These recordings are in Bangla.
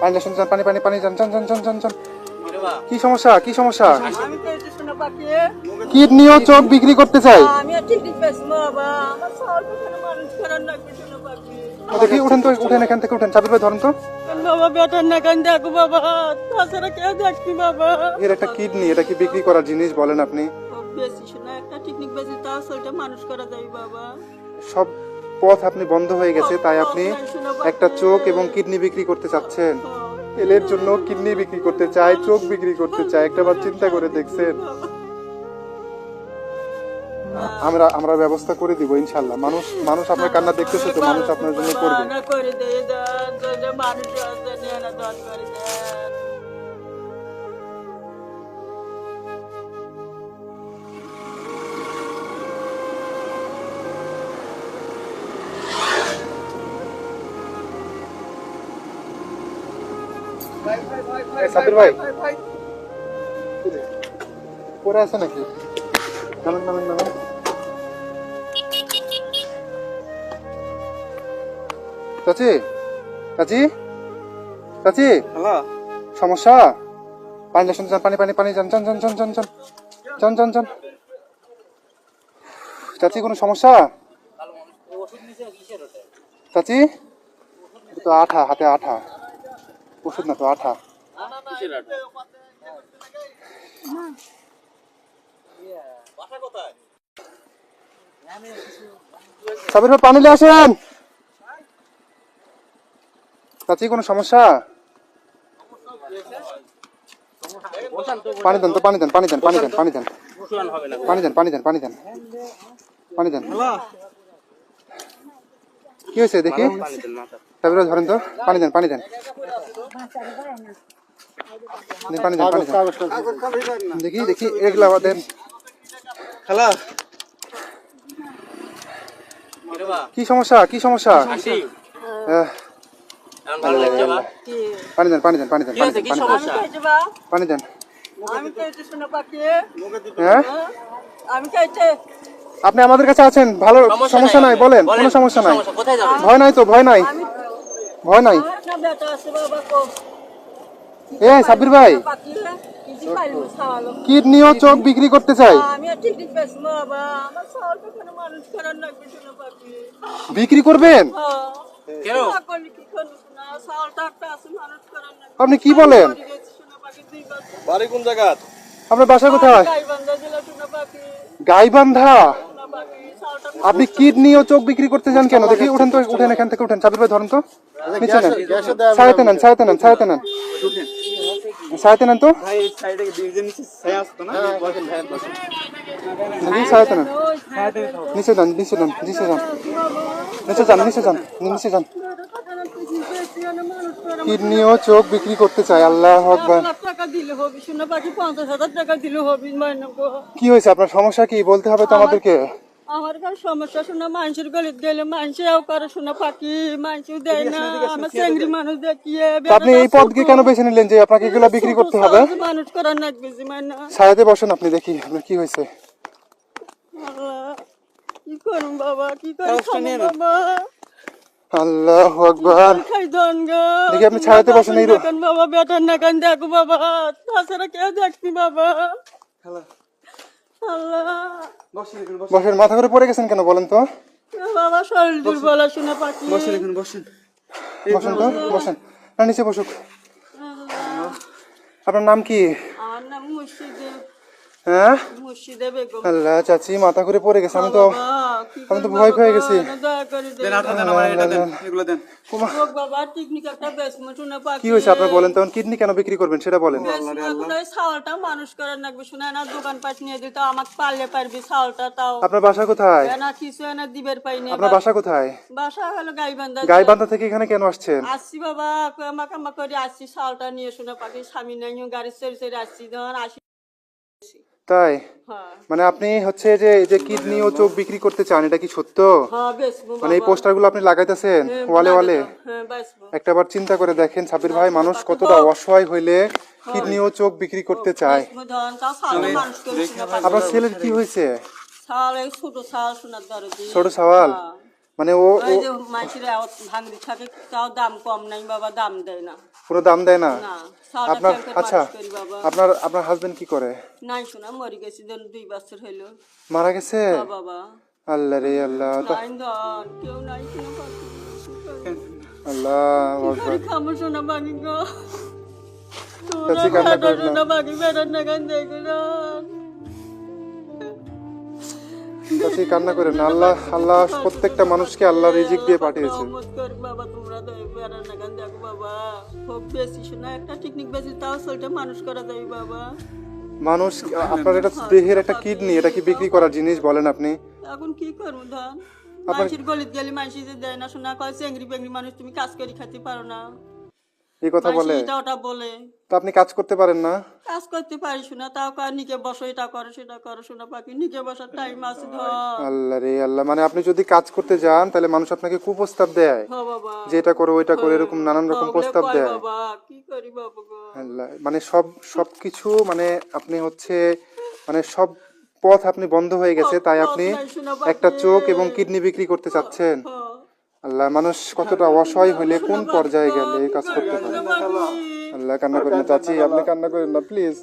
পানি যান যান পানি পানি পানি যান যান যান যান যান যান কি সমস্যা কি সমস্যা? আমি তো এটা কিডনি ও চোখ বিক্রি করতে চাই। দেখি উঠেন তো উঠেন এখান থেকে উঠেন। চাবির ধরেন তো। বাবা বেটার না কেন দেখো বাবা? তাছাড়া কে দেখছি বাবা। এর একটা কিডনি এটা কি বিক্রি করার জিনিস বলেন আপনি? বেশি শোনা একটা টিকনিক বেশি তা আসলটা মানুষ করা যাবে বাবা। সব পথ আপনি বন্ধ হয়ে গেছে তাই আপনি একটা চোখ এবং কিডনি বিক্রি করতে চাচ্ছেন এলের জন্য কিডনি বিক্রি করতে চায় চোখ বিক্রি করতে চায় একটাবার চিন্তা করে দেখছেন আমরা আমরা ব্যবস্থা করে দিব ইনশাল্লাহ মানুষ মানুষ আপনার কান্না দেখতেছে তো মানুষ আপনার জন্য করবে সাবির ভাই। পরে আছে নাকি? নামেন নামেন নামেন। চাচি? চাচি? চাচি? সমস্যা? পানি যান যান পানি পানি পানি যান যান যান যান যান যান যান যান যান চাচি কোনো সমস্যা? চাচি? তো আঠা হাতে আঠা। ওষুধ না তো আঠা? সাবির ভাই, পানি আসেন। চাচি, কোনো সমস্যা? পানি দেন তো, পানি দেন পানি দেন পানি দেন পানি দেন। পানি দেন পানি দেন পানি দেন। পানি দেন। কি হয়েছে, দেখি। তারপরে ধরেন তো পানি দেন পানি দেন। পানি দেন পানি দেন। দেখি দেখি এগুলা দেন। কি সমস্যা কি সমস্যা? পানি দেন পানি দেন পানি দেন পানি দেন আপনি আমাদের কাছে আছেন ভালো সমস্যা নাই। বলেন কোনো সমস্যা নাই। ভয় নাই তো ভয় নাই। ভয় নাই? এ ভাই। কিডনি চোখ বিক্রি করতে চাই বিক্রি করবেন? আপনি কি বলেন? বাড়ি কোন জায়গা আপনার বাসা কোথায়? গাইবান্ধা আপনি কিডনি ও চোখ বিক্রি করতে চান কেন? দেখি উঠেন তো উঠেন এখান থেকে উঠেন। সাবির ভাই ধরেন তো। নিচে নেন। ছায়াতে নেন ছায়াতে নেন ছায়াতে নেন। ছায়াতে নেন তো। ভাই এই সাইডে ডিভিশন নিচে ছায়া আসতো না? বসেন ভাই বসেন। দেখি ছায়াতে নেন। নিচে যান নিচে যান নিচে যান। নিচে যান নিচে যান নিচে যান। কিডনি ও চোখ বিক্রি করতে চাই আল্লাহ আকবার। লাখ টাকা দিলে হবে শোনা পাখি পঞ্চাশ হাজার টাকা দিলে হবে মাইনে গো। কি হয়েছে? আপনার সমস্যা কি? বলতে হবে তো আমাদেরকে। আমার সমস্যা শোনা মানুষের গলিত গেলে মানুষেও করে শোনা পাখি মানুষও দেয় না আমার চেংড়ি মানুষ দেখিয়ে আপনি এই পদকে কেন বেছে নিলেন যে আপনাকে এগুলো বিক্রি করতে হবে? মানুষ করার যে মাইনা ছায়াতে বসেন আপনি দেখি আপনার কি হয়েছে। কি করুন বাবা কি করে খাব বাবা? আল্লাহ আকবার। খাই দন গো? দেখি আপনি ছায়াতে বসেন এই বাবা বেটার না কেন দেখো বাবা। তাছাড়া কে দেখছি বাবা? আল্লাহ বসেন মাথা করে পড়ে গেছেন কেন বলেন তো? বাবা শরীর দুর্বল শুনে পাখি। বসেন এখানে বসেন। বসেন তো বসেন। না নিচে বসুক। আপনার নাম কি? আমার নাম মুর্শিদে হ্যাঁ? আল্লাহ চাচি মাথা করে পড়ে গেছে আমি তো আমি তো ভয় পেয়ে গেছি। কি হয়েছে আপনার বলেন তখন কিডনি কেন বিক্রি করবেন সেটা বলেন। বেসমো এখন ওই ছাওয়ালটা মানুষ করার লাগবে শুনে না দোকান পাট নিয়ে দিত আমাকে পারলে পারবি ছাওয়ালটা তাও। আপনার বাসা কোথায়? না কিছু এনে দিবের পাইনি আপনার বাসা কোথায়? বাসা হলো গাইবান্ধা গাইবান্ধা থেকে এখানে কেন আসছেন? আসছি বাবা আমাকে আমা করে আসছি ছাওয়ালটা নিয়ে শুনে পাখি স্বামী নাই গাড়ি সেরে সেরে আসছি ধর আসি তাই? হ্যাঁ। মানে আপনি হচ্ছে যে এই যে কিডনি ও চোখ বিক্রি করতে চান এটা কি সত্য? হ্যাঁ মানে এই পোস্টারগুলো আপনি লাগাইতেছেন ওয়ালে ওয়ালে? হ্যাঁ বেসমো একটাবার চিন্তা করে দেখেন সাবির ভাই মানুষ কতটা অসহায় হইলে কিডনি ও চোখ বিক্রি করতে চায়। আপনার ছেলের কি হয়েছে? ছোট সওয়াল মানে ও দাম কম নাই বাবা দাম দেয় না। কোনো দাম দেয় না? আপনার আচ্ছা আপনার আপনার হাজবেন্ড কি করে? নাই শোনা মরি গেছি দুই বছর হইল। মারা গেছে? হ্যাঁ বাবা। আল্লাহ রে আল্লাহ কেউ নাই আল্লাহ। খামো শোনা বাকি গো। কান্না করো না। বাকি বেড়ার না গান দেখো চাচি কান্না করেন। না আল্লাহ আল্লাহ প্রত্যেকটা মানুষকে আল্লাহ রিজিক দিয়ে পাঠিয়েছে বাবা তোমরা দয় বেড়ার না গান দেখো বাবা খুব বেশি শোনা একটা টিকনিক বেশি তাও সেটা মানুষ করা যাবে বাবা মানুষ আপনার এটা দেহের একটা কিডনি এটা কি বিক্রি করার জিনিস বলেন আপনি? এখন কি করব ধন? মানুষের গলিত গেলে মানুষ যে দেয় না শোনা কয় চেংড়ি বেংড়ি মানুষ তুমি কাজ করে খেতে পারো না। এই কথা বলে। এটা ওটা বলে। তো আপনি কাজ করতে পারেন না? কাজ করতে পারি শোনা তাও কয় নিকে বসো এটা করো সেটা করো শোনা পাখি নিকে বসার টাইম আছে ধর। আল্লাহ রে আল্লাহ মানে আপনি যদি কাজ করতে যান তাহলে মানুষ আপনাকে কুপ্রস্তাব দেয়। হ বাবা। যে এটা করো ওইটা করো এরকম নানান রকম প্রস্তাব কয় দেয়। বাবা কি করি বাবা গো? আল্লাহ মানে সব সবকিছু মানে আপনি হচ্ছে মানে সব পথ আপনি বন্ধ হয়ে গেছে তাই আপনি। একটা চোখ এবং কিডনি বিক্রি করতে চাচ্ছেন। আল্লাহ মানুষ কতটা অসহায় হলে কোন পর্যায়ে গেলে এই কাজ করতে পারে। আল্লাহ কান্না করেন না চাচি আপনি কান্না করেন না প্লিজ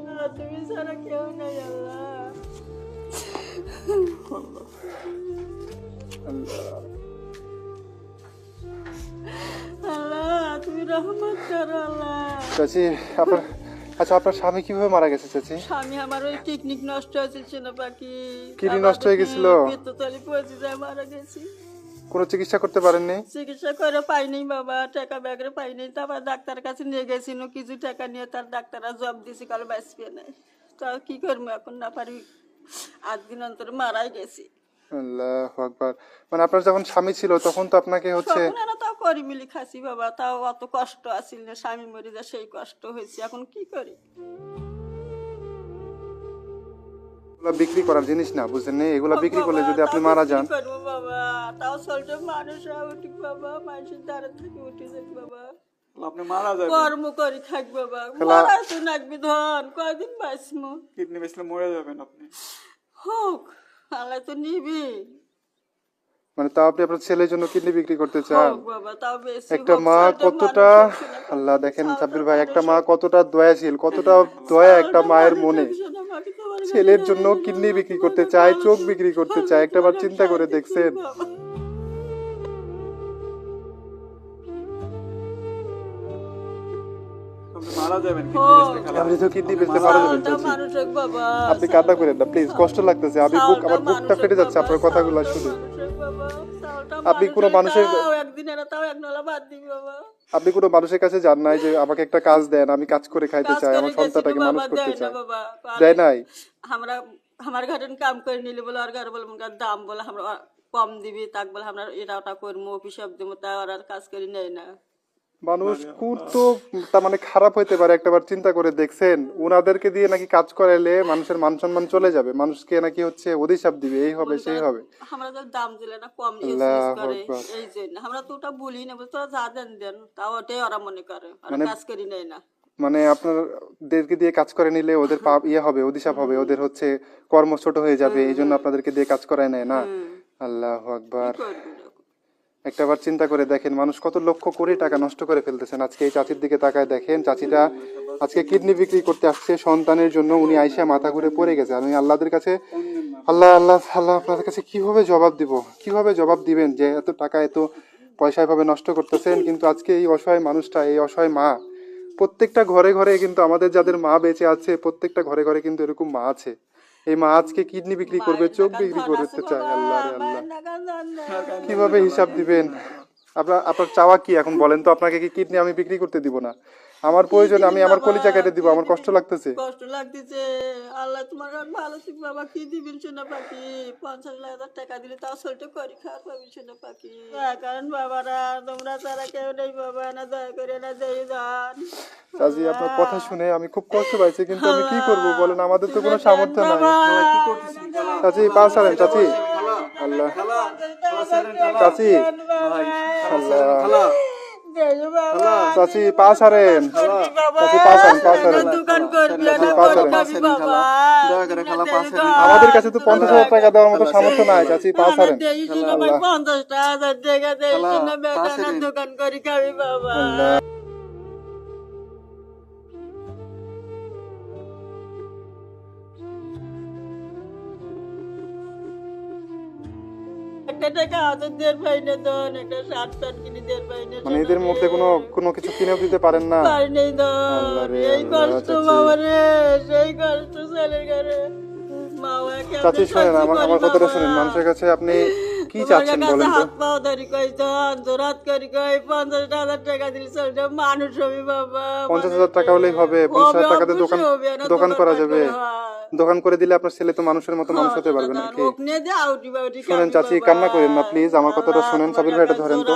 আল্লাহ, তুমি ছাড়া কেউ নেই আল্লাহ আল্লাহ তুমি রহমত করো আল্লাহ চাচি আপনার আচ্ছা আপনার স্বামী কীভাবে মারা গেছে চাচি? স্বামী আমার ওই টিকনিক নষ্ট হয়েছে চেনা পাখি কিডনি নষ্ট হয়ে গেছিল? পেততলি পৌঁছে যায় মারা গেছি। কোনো চিকিৎসা করতে পারেননি? চিকিৎসা করে পাইনি বাবা টাকা ব্যাগরে পাইনি। তারপর ডাক্তার কাছে নিয়ে গেছিল কিছু টাকা নিয়ে তার ডাক্তাররা জব দিছি কাল বাঁচবে নাই। তাও কি করব এখন না পারি। আট দিন অন্তর মারাই গেছি। আল্লাহ আকবার। মানে আপনার যখন স্বামী ছিল তখন তো আপনাকে হচ্ছে করি মিলি খাসি বাবা তাও অত কষ্ট আসিল না স্বামী মরে যা সেই কষ্ট হয়েছে এখন কি করি? এগুলা বিক্রি করার জিনিস না বুঝলেন এগুলা বিক্রি করলে যদি আপনি মারা যান। বাবা? তাও চলছে মানুষ উঠি বাবা মানুষের দ্বারা থেকে উঠে যাক বাবা। আপনি মারা যাবেন। কর্ম করি থাক বাবা। মরা তো নাকবি ধন কয়দিন বাঁচমু? কিডনি বেচলে মরে যাবেন আপনি। হোক আল্লাহ তো নিবি। মানে তাও আপনি আপনার ছেলের জন্য কিডনি বিক্রি করতে চান? একটা মা কতটা আল্লাহ দেখেন সাব্বির ভাই একটা মা। কতটা দয়াশীল কতটা দয়া একটা মায়ের মনে। ছেলের জন্য কিডনি বিক্রি করতে চায় চোখ বিক্রি করতে চায় একটা বার চিন্তা করে দেখছেন। আপনি কান্না করেন না প্লিজ কষ্ট লাগতেছে। আমি বুক আমার বুকটা ফেটে যাচ্ছে আপনার কথাগুলো শুনে। আপনি কোনো মানুষের- আপনি কোনো মানুষের কাছে যান নাই যে আমাকে একটা কাজ দেন আমি কাজ করে খাইতে চাই আমার সন্তানটাকে মানুষ করতে চাই দেয় নাই? আমরা আমার ঘরে কাম করে নিলে বলে আর ঘরে বলে দাম বলে আমরা কম দিবি তাক বলে আমরা এটা ওটা করব অফিসব দেবো তা ওরা আর কাজ করে নেয় না। মানুষ কুর তো তার মানে খারাপ হইতে পারে একটাবার চিন্তা করে দেখছেন। উনাদেরকে দিয়ে নাকি কাজ করাইলে মানুষের মান সম্মান চলে যাবে। মানুষকে নাকি হচ্ছে অধিশাপ দিবে এই হবে সেই হবে। আমরা তো দাম দিলে না কম করে এই জন্য। আমরা তো ওটা বলি না বলে তোরা যা দেন দেন। তাও ওটাই ওরা মনে করে মানে কাজ করি নেয় না। মানে আপনাদেরকে দিয়ে কাজ করে নিলে ওদের পাপ ইয়ে হবে অধিশাপ হবে ওদের হচ্ছে কর্ম ছোট হয়ে যাবে এই জন্য আপনাদেরকে দিয়ে কাজ করায় নেয় না। আল্লাহ আকবার। একটাবার চিন্তা করে দেখেন, মানুষ কত লক্ষ কোটি টাকা নষ্ট করে ফেলতেছেন। আজকে এই চাচির দিকে তাকায় দেখেন, চাচিটা আজকে কিডনি বিক্রি করতে আসছে, সন্তানের জন্য উনি আইসা মাথা ঘুরে পড়ে গেছে। আমি আল্লাহদের কাছে, আল্লাহ আল্লাহ আল্লাহ, আপনাদের কাছে কীভাবে জবাব দিব? কীভাবে জবাব দিবেন যে এত টাকা, এত পয়সা এভাবে নষ্ট করতেছেন? কিন্তু আজকে এই অসহায় মানুষটা, এই অসহায় মা, প্রত্যেকটা ঘরে ঘরে কিন্তু আমাদের যাদের মা বেঁচে আছে, প্রত্যেকটা ঘরে ঘরে কিন্তু এরকম মা আছে। এই মা আজকে কিডনি বিক্রি করবে চোখ বিক্রি করতে চায় আল্লাহ। কীভাবে হিসাব দিবেন? আপনার আপনার চাওয়া কি এখন বলেন তো? আপনাকে কি কিডনি আমি বিক্রি করতে দিব না? আমার প্রয়োজন আমি আমার কলিজা কেটে দিব আমার কষ্ট লাগতেছে কষ্ট লাগতেছে আল্লাহ তোমার আর ভালো ঠিক বাবা কি দিবেন সোনা পাখি পঞ্চাশ লাখ হাজার টাকা দিলে তাও সলটা করি খাওয়ার পাবি সোনা পাখি হ্যাঁ, কারণ বাবারা তোমরা তারা কেউ নেই বাবা না দয়া করে না দেই দান চাচি আপনার কথা শুনে আমি খুব কষ্ট পাইছি কিন্তু আমি কি করব বলেন আমাদের তো কোনো সামর্থ্য নাই চাচি পা ছাড়েন চাচি আল্লাহ চাচি আল্লাহ চাচি পাস বাবা চাচি পা ছাড়েন পা ছাড়েন দোকান করবি চাচি, না পা করে ছাড়েন। খাবি বাবা দয়া করে খালা পা ছাড়েন। আমাদের কাছে তো পঞ্চাশ হাজার টাকা দেওয়ার মতো সামর্থ্য নাই চাচি পা হারেন। পঞ্চাশ টাকা। দোকান করি খাবি বাবা। একটা টাকা দের পাই না দন একটা শার্ট প্যান্ট কিনে দের পাই না মানে এদের মধ্যে কোনো কোনো কিছু কিনেও দিতে পারেন না? পারি নেই দন এই কষ্ট চাচি। বাবা রে সেই কষ্ট ছেলের ঘরে। চাচি শোনেন আমার আমার কথাটা বাবা? শুনেন। মানুষের কাছে আপনি কি চাচ্ছেন বলেন হাত পাও ধরি কই দন জোরাত করি কই পঞ্চাশ হাজার টাকা দিলে চলবে মানুষ হবি বাবা পঞ্চাশ হাজার টাকা হলেই হবে টাকাতে দোকান করা যাবে। দোকান করে দিলে আপনার ছেলে তো মানুষের মতো মানুষ হতে পারবে নাকি শুনেন চাচি কান্না করেন না প্লিজ আমার কথাটা শুনেন সাবির ভাই এটা ধরেন তো।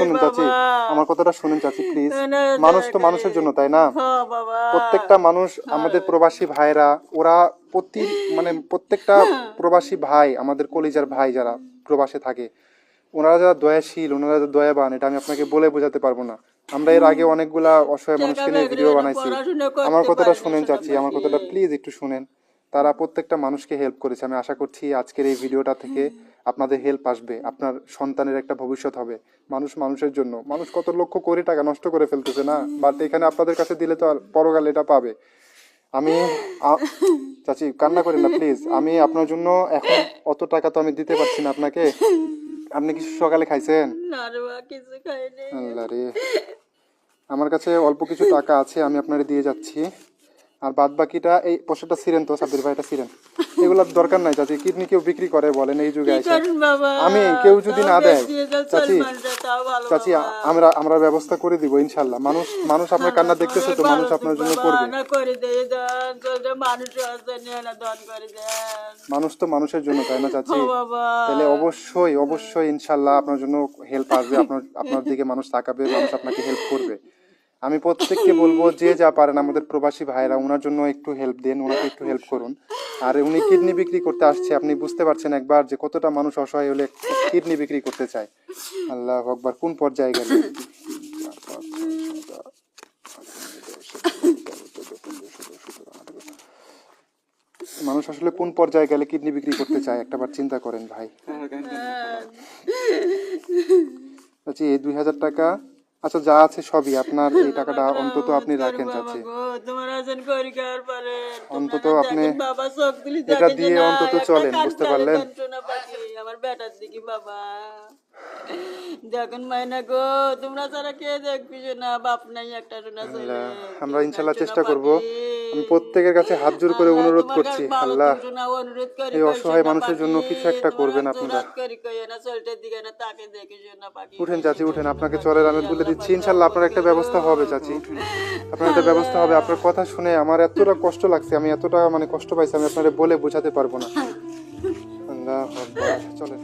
শুনুন চাচি আমার কথাটা শুনেন চাচি প্লিজ মানুষ তো মানুষের জন্য তাই না? প্রত্যেকটা মানুষ আমাদের প্রবাসী ভাইরা ওরা প্রতি মানে প্রত্যেকটা প্রবাসী ভাই আমাদের কলিজার ভাই যারা প্রবাসে থাকে ওনারা যারা দয়াশীল ওনারা যারা দয়াবান এটা আমি আপনাকে বলে বোঝাতে পারব না। আমরা এর আগে অনেকগুলা অসহায় মানুষকে নিয়ে ভিডিও বানাইছি। আমার কথাটা শুনেন চাচ্ছি আমার কথাটা প্লিজ একটু শুনেন। তারা প্রত্যেকটা মানুষকে হেল্প করেছে। আমি আশা করছি আজকের এই ভিডিওটা থেকে আপনাদের হেল্প আসবে। আপনার সন্তানের একটা ভবিষ্যৎ হবে। মানুষ মানুষের জন্য। মানুষ কত লক্ষ কোটি টাকা নষ্ট করে ফেলতেছে না? বাট এখানে আপনাদের কাছে দিলে তো আর পরকালে এটা পাবে। আমি চাচি কান্না করেন না প্লিজ আমি আপনার জন্য এখন অত টাকা তো আমি দিতে পারছি না আপনাকে। আপনি কিছু সকালে খাইছেন? না রে বাবা, কিছু খাইনি। আল্লাহ রে। আমার কাছে অল্প কিছু টাকা আছে আমি আপনারে দিয়ে যাচ্ছি। আর বাদ বাকিটা এই পয়সাটা ছিলেন তো সাব্বির ভাই এটা ছিলেন এগুলোর দরকার নাই চাচি কিডনি কেউ বিক্রি করে বলেন এই যুগে এসে। আমি কেউ যদি না দেয় চাচি চাচি আমরা আমরা ব্যবস্থা করে দিব ইনশাল্লাহ। মানুষ মানুষ আপনার কান্না দেখতেছে তো মানুষ আপনার জন্য করবে। মানুষ তো মানুষের জন্য তাই না চাচি? তাহলে অবশ্যই অবশ্যই ইনশাল্লাহ আপনার জন্য হেল্প আসবে আপনার আপনার দিকে মানুষ তাকাবে মানুষ আপনাকে হেল্প করবে। আমি প্রত্যেককে বলব যে যা পারেন আমাদের প্রবাসী ভাইরা ওনার জন্য একটু হেল্প দেন ওনাকে একটু হেল্প করুন। আর উনি কিডনি বিক্রি করতে আসছে আপনি বুঝতে পারছেন একবার যে কতটা মানুষ অসহায় হলে কিডনি বিক্রি করতে চায়। আল্লাহ আকবার কোন পর্যায়ে গেল মানুষ আসলে কোন পর্যায়ে গেলে কিডনি বিক্রি করতে চায় একটাবার চিন্তা করেন ভাই। চাচি এই দুই হাজার টাকা আচ্ছা যা আছে সবই। আপনার এই টাকাটা অন্তত আপনি রাখেন চাচ্ছি অন্তত আপনি এটা দিয়ে অন্তত চলেন, বুঝতে পারলেন? আমার বেটার দিকে বাবা। দেখুন মাইনা গো তোমরা ছাড়া কে দেখবি না বাপ নাই একটা শোনা আমরা ইনশাল্লাহ চেষ্টা করব। আমি প্রত্যেকের কাছে হাত জোর করে অনুরোধ করছি আল্লাহ এই অসহায় মানুষের জন্য কিছু একটা করবেন আপনারা। উঠেন চাচি উঠেন আপনাকে চলের আমি বলে দিচ্ছি। ইনশাল্লাহ আপনার একটা ব্যবস্থা হবে চাচি। আপনার একটা ব্যবস্থা হবে আপনার কথা শুনে আমার এতটা কষ্ট লাগছে আমি এতটা মানে কষ্ট পাইছি আমি আপনারে বলে বোঝাতে পারব না। আল্লাহ চলেন।